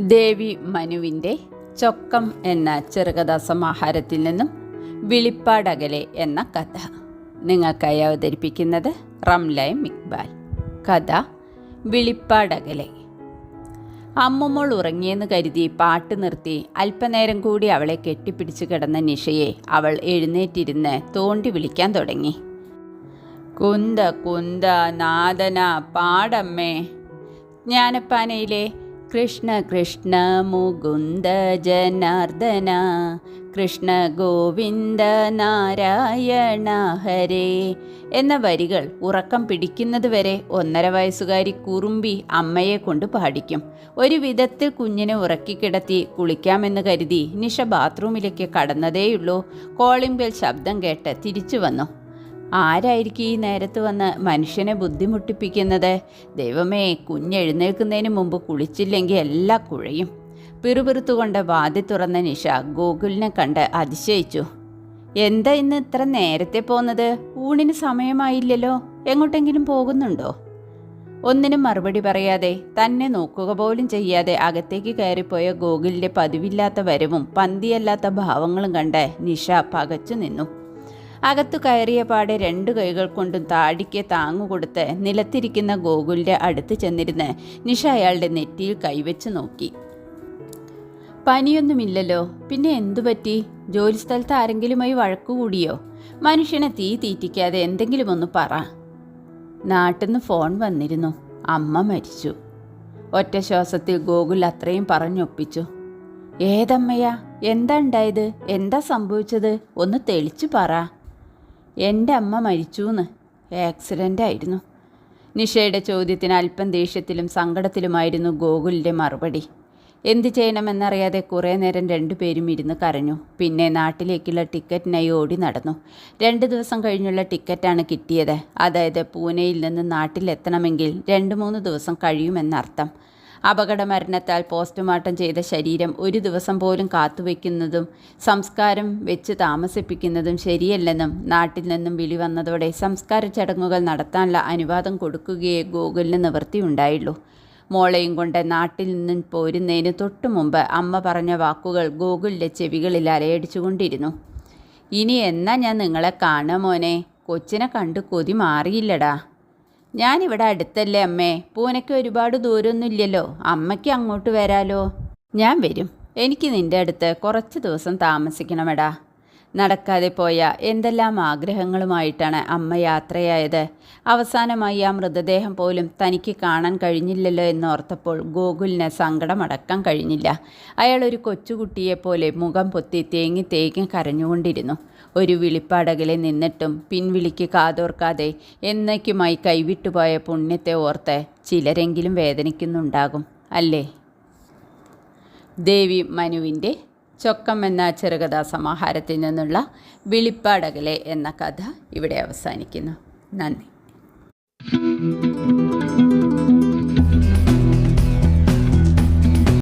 ദേവി മനുവിന്റെ ചൊക്കം എന്ന ചെറുകഥാ സമാഹാരത്തിൽ നിന്നും വിളിപ്പാടകലെ എന്ന കഥ നിങ്ങൾക്കായി അവതരിപ്പിക്കുന്നത് റംലൈ ഇക്ബാൽ. കഥ വിളിപ്പാടകലെ. അമ്മമ്മോൾ ഉറങ്ങിയെന്ന് കരുതി പാട്ട് നിർത്തി അല്പനേരം കൂടി അവളെ കെട്ടിപ്പിടിച്ച് കിടന്ന നിഷയെ അവൾ എഴുന്നേറ്റിരുന്ന് തോണ്ടി വിളിക്കാൻ തുടങ്ങി. കുന്ത കുന്ത നാദന പാടമ്മേ. ജ്ഞാനപ്പാനയിലെ കൃഷ്ണ കൃഷ്ണ മുകുന്ദ ജനാർദന കൃഷ്ണ ഗോവിന്ദ നാരായണ ഹരേ എന്ന വരികൾ ഉറക്കം പിടിക്കുന്നതുവരെ ഒന്നര വയസ്സുകാരി കുറുമ്പി അമ്മയെ കൊണ്ട് പാടിക്കും. ഒരു വിധത്തിൽ കുഞ്ഞിനെ ഉറക്കിക്കിടത്തി കുളിക്കാമെന്ന് കരുതി നിഷ ബാത്റൂമിലേക്ക് കടന്നതേയുള്ളൂ. കോളിംഗ് ബെൽ ശബ്ദം കേട്ട് തിരിച്ചു വന്നു. ആരായിരിക്കും ഈ നേരത്ത് വന്ന് മനുഷ്യനെ ബുദ്ധിമുട്ടിപ്പിക്കുന്നത്? ദൈവമേ കുഞ്ഞെഴുന്നേൽക്കുന്നതിന് മുമ്പ് കുളിച്ചില്ലെങ്കിൽ എല്ലാ കുഴയും. പിറുപിറുത്തുകൊണ്ട് വാതി തുറന്ന നിഷ ഗോകുലിനെ കണ്ട് അതിശയിച്ചു. എന്താ ഇന്ന് ഇത്ര നേരത്തെ പോകുന്നത് ഊണിന് സമയമായില്ലല്ലോ. എങ്ങോട്ടെങ്കിലും പോകുന്നുണ്ടോ? ഒന്നിനും മറുപടി പറയാതെ തന്നെ നോക്കുക പോലും ചെയ്യാതെ അകത്തേക്ക് കയറിപ്പോയ ഗോകുലിന്റെ പതിവില്ലാത്ത വരവും പന്തിയല്ലാത്ത ഭാവങ്ങളും കണ്ട് നിഷ പകച്ചു നിന്നു അകത്തു കയറിയ പാടെ രണ്ടു കൈകൾ കൊണ്ടും താടിക്ക് താങ്ങുകൊടുത്ത് നിലത്തിരിക്കുന്ന ഗോകുലിന്റെ അടുത്ത് ചെന്നിരുന്ന് നിഷ അയാളുടെ നെറ്റിയിൽ കൈവച്ച് നോക്കി. പനിയൊന്നുമില്ലല്ലോ. പിന്നെ എന്തു പറ്റി? ജോലിസ്ഥലത്ത് ആരെങ്കിലുമായി വഴക്കുകൂടിയോ മനുഷ്യനെ തീ തീറ്റിക്കാതെ എന്തെങ്കിലും ഒന്ന് പറ. നാട്ടിന്ന് ഫോൺ വന്നിരുന്നു. അമ്മ മരിച്ചു. ഒറ്റ ശ്വാസത്തിൽ ഗോകുൽ അത്രയും പറഞ്ഞൊപ്പിച്ചു. ഏതമ്മയാ? എന്താ ഉണ്ടായത്? എന്താ സംഭവിച്ചത്? ഒന്ന് തെളിച്ചു പറ. എന്റെ അമ്മ മരിച്ചൂന്ന്. ആക്സിഡന്റ് ആയിരുന്നു. നിഷയുടെ ചോദ്യത്തിന് അല്പം ദേഷ്യത്തിലും സങ്കടത്തിലുമായിരുന്നു ഗോകുലിന്റെ മറുപടി. എന്ത് ചെയ്യണമെന്നറിയാതെ കുറേ നേരം രണ്ടുപേരും ഇരുന്ന് കരഞ്ഞു. പിന്നെ നാട്ടിലേക്കുള്ള ടിക്കറ്റിനായി ഓടി നടന്നു. രണ്ട് ദിവസം കഴിഞ്ഞുള്ള ടിക്കറ്റാണ് കിട്ടിയത്. അതായത് പൂനെയിൽ നിന്ന് നാട്ടിലെത്തണമെങ്കിൽ രണ്ട് മൂന്ന് ദിവസം കഴിയുമെന്നർത്ഥം. അപകട മരണത്താൽ പോസ്റ്റ്മോർട്ടം ചെയ്ത ശരീരം ഒരു ദിവസം പോലും കാത്തുവെക്കുന്നതും സംസ്കാരം വെച്ച് താമസിപ്പിക്കുന്നതും ശരിയല്ലെന്നും നാട്ടിൽ നിന്നും വിളി വന്നതോടെ സംസ്കാര ചടങ്ങുകൾ നടത്താനുള്ള അനുവാദം കൊടുക്കുകയേ ഗൂഗിളിന് നിവൃത്തിയുണ്ടായുള്ളൂ. മോളെയും കൊണ്ട് നാട്ടിൽ നിന്നും പോരുന്നതിന് തൊട്ടു മുമ്പ് അമ്മ പറഞ്ഞ വാക്കുകൾ ഗൂഗിളിലെ ചെവികളിൽ അലയടിച്ചുകൊണ്ടിരുന്നു. ഇനി എന്നാ ഞാൻ നിങ്ങളെ കാണാം മോനെ? കൊച്ചിനെ കണ്ട് കൊതി മാറിയില്ലടാ. ഞാനിവിടെ അടുത്തല്ലേ അമ്മേ? പൂനയ്ക്ക് ഒരുപാട് ദൂരമൊന്നുമില്ലല്ലോ അമ്മയ്ക്ക് അങ്ങോട്ട് വരാലോ. ഞാൻ വരും. എനിക്ക് നിന്റെ അടുത്ത് കുറച്ച് ദിവസം താമസിക്കണമെടാ. നടക്കാതെ പോയ എന്തെല്ലാം ആഗ്രഹങ്ങളുമായിട്ടാണ് അമ്മ യാത്രയായത്? അവസാനമായി ആ മൃതദേഹം പോലും തനിക്ക് കാണാൻ കഴിഞ്ഞില്ലല്ലോ എന്നോർത്തപ്പോൾ ഗോകുലിന് സങ്കടമടക്കാൻ കഴിഞ്ഞില്ല. അയാൾ ഒരു കൊച്ചുകുട്ടിയെപ്പോലെ മുഖം പൊത്തി തേങ്ങി തേങ്ങി കരഞ്ഞുകൊണ്ടിരുന്നു. ഒരു വിളിപ്പാടകലെ നിന്നിട്ടും പിൻവിളിക്ക് കാതോർക്കാതെ എന്നേക്കുമായി കൈവിട്ടുപോയ പുണ്യത്തെ ഓർത്ത് ചിലരെങ്കിലും വേദനിക്കുന്നുണ്ടാകും അല്ലേ? ദേവി മനുവിന്റെ ചൊക്കം എന്ന ചെറുകഥാ സമാഹാരത്തിൽ നിന്നുള്ള വിളിപ്പാടകലെ എന്ന കഥ ഇവിടെ അവസാനിക്കുന്നു. നന്ദി.